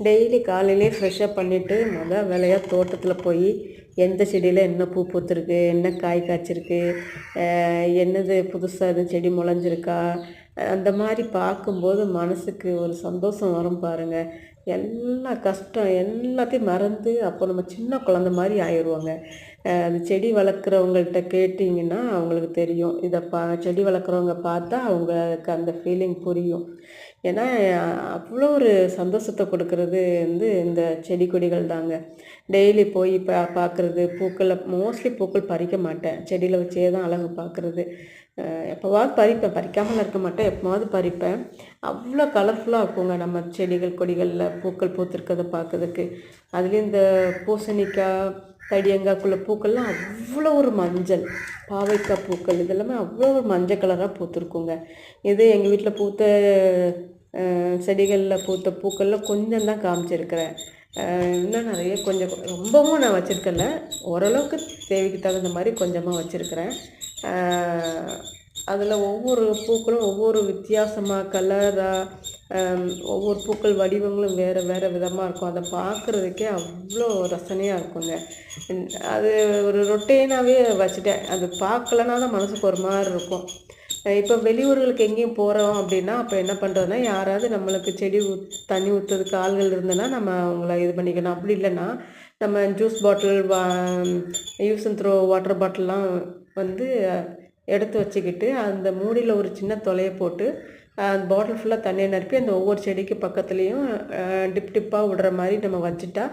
Daily காலையிலே fresh up பண்ணிவிட்டு மொதல் வேலையாக தோட்டத்தில் போய் எந்த செடியில் என்ன பூ பூத்துருக்கு என்ன காய் காய்ச்சிருக்கு என்னது புதுசாக எதுவும் செடி முளைஞ்சிருக்கா அந்த மாதிரி பார்க்கும்போது மனசுக்கு ஒரு சந்தோஷம் வரும் பாருங்கள் எல்லா கஷ்டம் எல்லாத்தையும் மறந்து அப்போ நம்ம சின்ன குழந்த மாதிரி ஆயிடுவோங்க. அந்த செடி வளர்க்குறவங்கள்ட்ட கேட்டிங்கன்னா அவங்களுக்கு தெரியும். இதை பா செடி வளர்க்குறவங்க பார்த்தா அவங்களுக்கு அந்த ஃபீலிங் புரியும். ஏன்னா அவ்வளோ ஒரு சந்தோஷத்தை கொடுக்கறது வந்து இந்த செடி கொடிகள் தாங்க. டெய்லி போய் பா பார்க்குறது பூக்களை மோஸ்ட்லி பூக்கள் பறிக்க மாட்டேன். செடியில் வச்சே தான் அழகு பார்க்குறது எப்போவாவது பறிப்பேன். பறிக்காமல் இருக்க மாட்டேன். எப்போவாவது பறிப்பேன். அவ்வளோ கலர்ஃபுல்லாக இருக்குங்க நம்ம செடிகள் கொடிகளில். பூக்கள் பூத்திருக்கிறத பார்க்கறதுக்கு. அதுலேயும் இந்த பூசணிக்காய் தடியங்காய்க்குள்ள பூக்கள்லாம் அவ்வளோ ஒரு மஞ்சள். பாவைக்காய் பூக்கள் இதெல்லாமே அவ்வளோ ஒரு மஞ்சள் கலராக பூத்துருக்குங்க. இது எங்கள் வீட்டில் பூத்த செடிகளில் பூத்த பூக்களில் கொஞ்சம் தான் காமிச்சிருக்கிறேன். இன்னும் நிறைய கொஞ்சம் ரொம்பவும் நான் வச்சுருக்கல. ஓரளவுக்கு தேவைக்கு தகுந்த மாதிரி கொஞ்சமாக வச்சுருக்கிறேன். அதில் ஒவ்வொரு பூக்களும் ஒவ்வொரு வித்தியாசமாக கலராக ஒவ்வொரு பூக்கள் வடிவங்களும் வேறு வேறு விதமாக இருக்கும். அதை பார்க்குறதுக்கே அவ்வளோ ரசனையாக இருக்குங்க. அது ஒரு ரொட்டீனாகவே வச்சுட்டேன். அது பார்க்கலனா தான் மனசுக்கு ஒரு மாதிரி இருக்கும். இப்போ வெளியூர்களுக்கு எங்கேயும் போகிறோம் அப்படின்னா அப்போ என்ன பண்ணுறதுனா யாராவது நம்மளுக்கு செடி தண்ணி ஊற்றுறதுக்கு ஆள்கள் இருந்ததுன்னா நம்ம அவங்கள இது பண்ணிக்கணும். அப்படி இல்லைன்னா நம்ம ஜூஸ் பாட்டில் வா யூஸ் அண்ட் த்ரோ வாட்டர் பாட்டில்லாம் வந்து எடுத்து வச்சுக்கிட்டு அந்த மூடியில் ஒரு சின்ன தொலையை போட்டு அந்த பாட்டில் ஃபுல்லாக தண்ணியை நிரப்பி அந்த ஒவ்வொரு செடிக்கு பக்கத்துலேயும் டிப் டிப்பாக விடுற மாதிரி நம்ம வச்சுட்டா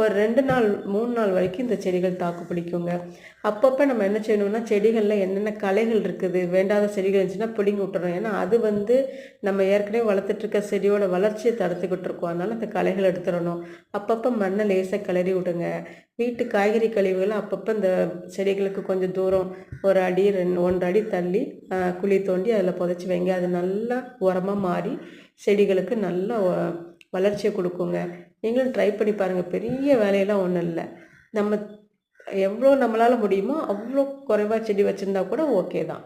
ஒரு ரெண்டு நாள் மூணு நாள் வரைக்கும் இந்த செடிகள் தாக்கு பிடிக்குங்க. அப்பப்போ நம்ம என்ன செய்யணும்னா செடிகளில் என்னென்ன களைகள் இருக்குது வேண்டாத செடிகள் இருந்துச்சுன்னா பிடிங்கி விட்டுறோம் ஏன்னா அது வந்து நம்ம ஏற்கனவே வளர்த்துட்ருக்க செடியோட வளர்ச்சியை தடுத்துக்கிட்டு இருக்கோம். அதனால் அந்த களைகள் எடுத்துடணும். அப்பப்போ மண்ணை லேசாக கிளறி விடுங்க. வீட்டு காய்கறி கழிவுகளை அப்பப்போ இந்த செடிகளுக்கு கொஞ்சம் தூரம் ஒரு அடி ரெண்டு ஒன்றரை அடி தள்ளி குழி தோண்டி அதில் புதைச்சி வைங்க. அது நல்லா உரமாக மாறி செடிகளுக்கு நல்லா வளர்ச்சியை கொடுக்குங்க. நீங்களும் ட்ரை பண்ணி பாருங்கள் பெரிய வேலையெல்லாம் ஒன்றும் இல்லை. நம்ம எவ்வளோ நம்மளால் முடியுமோ அவ்வளோ குறைவாக செடி வச்சுருந்தா கூட ஓகே தான்.